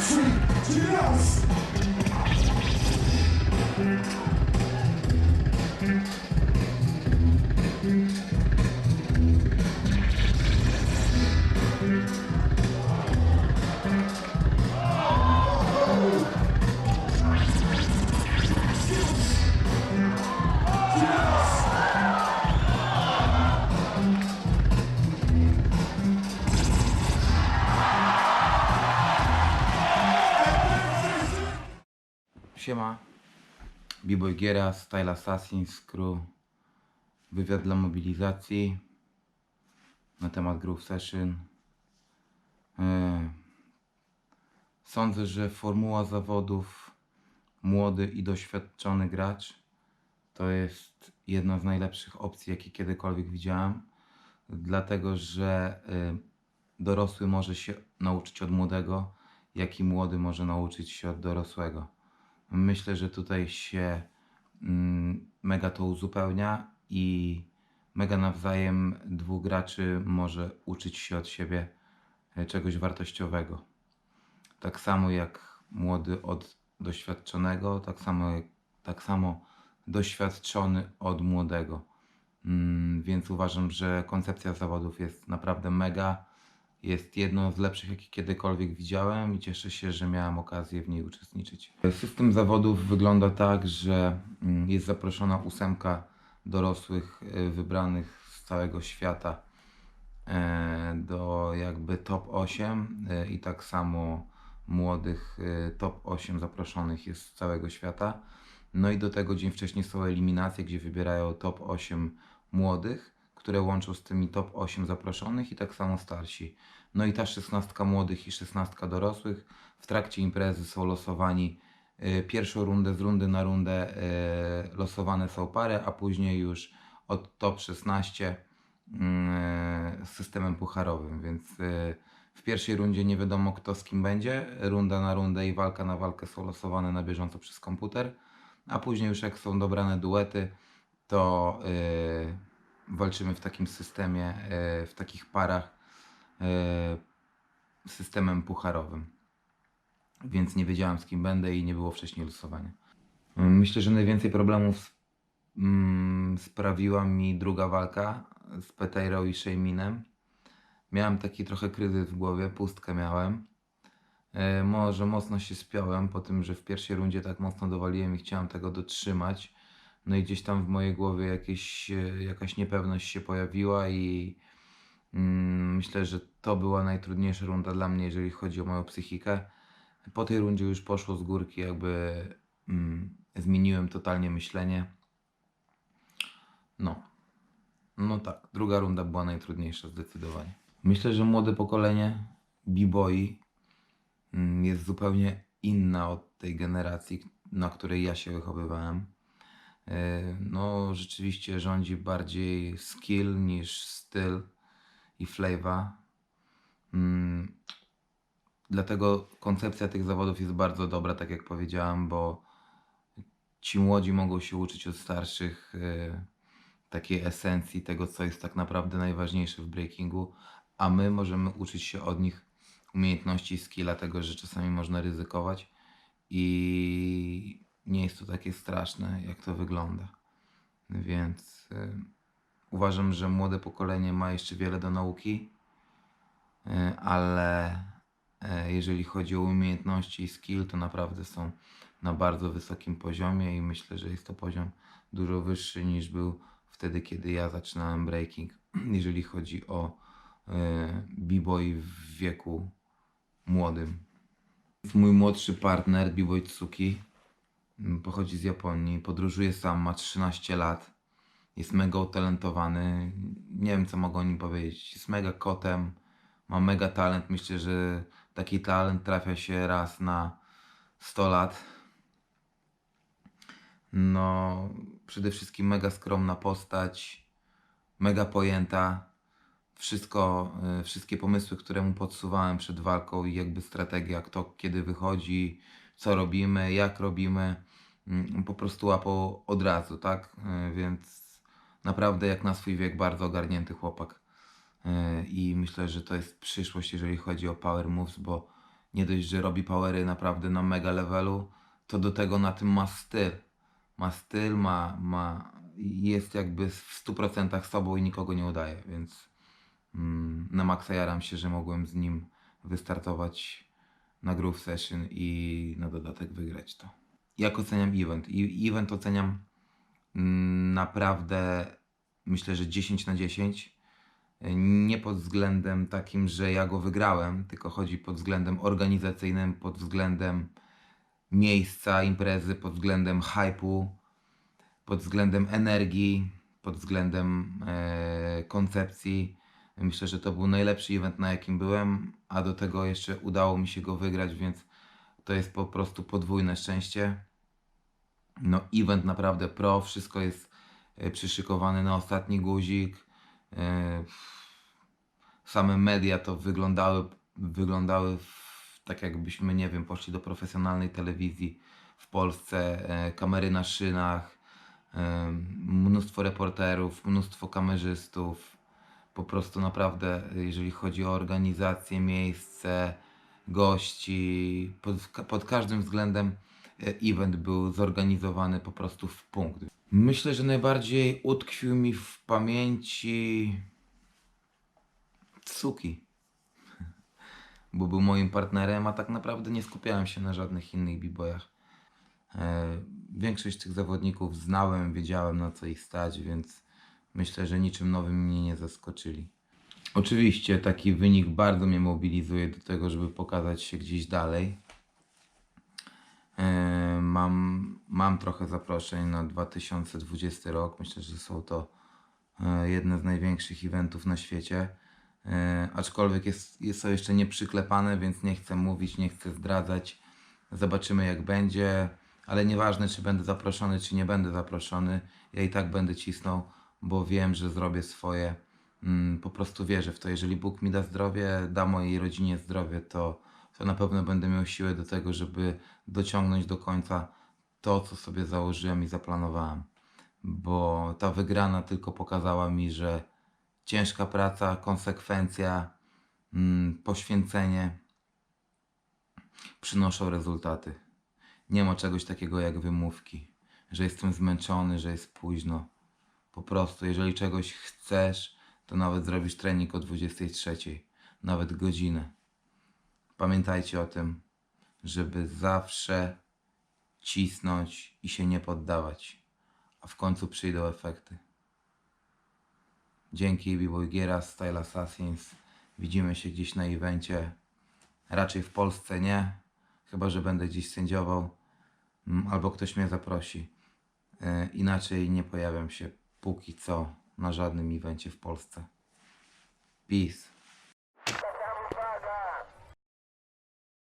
Thank you. Siema. B-Boy Giera, Style Assassin's Crew. Wywiad dla mobilizacji na temat Groove Session. E, Sądzę, że formuła zawodów młody i doświadczony gracz to jest jedna z najlepszych opcji, jakie kiedykolwiek widziałem. Dlatego, że e, dorosły może się nauczyć od młodego, jak i młody może nauczyć się od dorosłego. Myślę, że tutaj się mm, mega to uzupełnia i mega nawzajem dwóch graczy może uczyć się od siebie e, czegoś wartościowego. Tak samo jak młody od doświadczonego, tak samo, tak samo doświadczony od młodego. Mm, Więc uważam, że koncepcja zawodów jest naprawdę mega. Jest jedną z lepszych, jakie kiedykolwiek widziałem i cieszę się, że miałem okazję w niej uczestniczyć. System zawodów wygląda tak, że mm, jest zaproszona ósemka dorosłych y, wybranych z całego świata e, do jakby top 8 e, i tak samo młodych e, top 8 zaproszonych jest z całego świata. No i do tego dzień wcześniej są eliminacje, gdzie wybierają top 8 młodych, które łączą z tymi top 8 zaproszonych i tak samo starsi. No i ta 16 młodych i 16 dorosłych. W trakcie imprezy są losowani e, pierwszą rundę z rundy na rundę e, losowane są pary, a później już od top 16 mm, z systemem pucharowym, więc w pierwszej rundzie nie wiadomo kto z kim będzie, runda na rundę i walka na walkę są losowane na bieżąco przez komputer, a później już jak są dobrane duety, to walczymy w takim systemie, e, w takich parach e, systemem pucharowym. Więc nie wiedziałem z kim będę i nie było wcześniej losowania. Myślę, że najwięcej problemów mm, sprawiła mi druga walka z Peteiro i Shejminem. Miałem taki trochę kryzys w głowie, pustkę miałem. E, może mocno się spiąłem po tym, że w pierwszej rundzie tak mocno dowaliłem i chciałem tego dotrzymać. No i gdzieś tam w mojej głowie jakieś, e, jakaś niepewność się pojawiła i mm, myślę, że to była najtrudniejsza runda dla mnie, jeżeli chodzi o moją psychikę. Po tej rundzie już poszło z górki, jakby mm, zmieniłem totalnie myślenie. No. No tak, druga runda była najtrudniejsza zdecydowanie. Myślę, że młode pokolenie b-boy mm, jest zupełnie inna od tej generacji, na której ja się wychowywałem. E, No, rzeczywiście rządzi bardziej skill niż styl i flavor. Mm, Dlatego koncepcja tych zawodów jest bardzo dobra, tak jak powiedziałem, bo ci młodzi mogą się uczyć od starszych e, takiej esencji tego, co jest tak naprawdę najważniejsze w breakingu, a my możemy uczyć się od nich umiejętności i skilla tego, że czasami można ryzykować i nie jest to takie straszne, jak to wygląda. Więc y, uważam, że młode pokolenie ma jeszcze wiele do nauki, y, ale y, jeżeli chodzi o umiejętności i skill, to naprawdę są na bardzo wysokim poziomie i myślę, że jest to poziom dużo wyższy niż był wtedy, kiedy ja zaczynałem breaking, jeżeli chodzi o y, b-boy w wieku młodym. Mój młodszy partner, b-boy Tsuki, pochodzi z Japonii, podróżuje sam, ma 13 lat, jest mega utalentowany, nie wiem co mogę o nim powiedzieć, jest mega kotem, ma mega talent, myślę, że taki talent trafia się raz na 100 lat. No, przede wszystkim mega skromna postać, mega pojęta. Wszystko, y, wszystkie pomysły, które mu podsuwałem przed walką i jakby strategia, kto kiedy wychodzi, co robimy, jak robimy, po prostu łapał od razu, tak? Y, Więc naprawdę jak na swój wiek bardzo ogarnięty chłopak. Y, I myślę, że to jest przyszłość, jeżeli chodzi o power moves, bo nie dość, że robi powery naprawdę na mega levelu, to do tego na tym ma styl. Ma styl, ma, ma jest jakby w 100% sobą i nikogo nie udaje, więc mm, na maksa jaram się, że mogłem z nim wystartować na Groove Session i na dodatek wygrać to. Jak oceniam event? I event oceniam mm, naprawdę, myślę, że 10 na 10. Nie pod względem takim, że ja go wygrałem, tylko chodzi pod względem organizacyjnym, pod względem miejsca imprezy, pod względem hypu, pod względem energii, pod względem e, koncepcji. Myślę, że to był najlepszy event, na jakim byłem, a do tego jeszcze udało mi się go wygrać, więc to jest po prostu podwójne szczęście. No, event naprawdę pro, wszystko jest e, przyszykowane na ostatni guzik. E, same media to wyglądały, wyglądały w, tak jakbyśmy, nie wiem, poszli do profesjonalnej telewizji w Polsce. E, kamery na szynach, mnóstwo reporterów, mnóstwo kamerzystów. Po prostu naprawdę, jeżeli chodzi o organizację, miejsce, gości, pod, pod każdym względem event był zorganizowany po prostu w punkt. Myślę, że najbardziej utkwił mi w pamięci Suki, bo był moim partnerem, a tak naprawdę nie skupiałem się na żadnych innych b-boyach. E, Większość tych zawodników znałem, wiedziałem na co ich stać, więc myślę, że niczym nowym mnie nie zaskoczyli. Oczywiście taki wynik bardzo mnie mobilizuje do tego, żeby pokazać się gdzieś dalej. E, Mam, mam trochę zaproszeń na 2020 rok. Myślę, że są to e, jedne z największych eventów na świecie. E, Aczkolwiek jest, jest to jeszcze nie przyklepane, więc nie chcę mówić, nie chcę zdradzać. Zobaczymy jak będzie, ale nieważne czy będę zaproszony, czy nie będę zaproszony. Ja i tak będę cisnął, bo wiem, że zrobię swoje. Mm, Po prostu wierzę w to. Jeżeli Bóg mi da zdrowie, da mojej rodzinie zdrowie, to, to na pewno będę miał siłę do tego, żeby dociągnąć do końca to, co sobie założyłem i zaplanowałem. Bo ta wygrana tylko pokazała mi, że ciężka praca, konsekwencja, mm, poświęcenie przynoszą rezultaty. Nie ma czegoś takiego jak wymówki, że jestem zmęczony, że jest późno. Po prostu, jeżeli czegoś chcesz, to nawet zrobisz trening o 23, nawet godzinę. Pamiętajcie o tym, żeby zawsze cisnąć i się nie poddawać, a w końcu przyjdą efekty. Dzięki B-Boy Giera, Style Assassins. Widzimy się gdzieś na evencie. Raczej w Polsce nie, chyba że będę gdzieś sędziował mm, albo ktoś mnie zaprosi. E, Inaczej nie pojawiam się póki co na żadnym evencie w Polsce. Peace.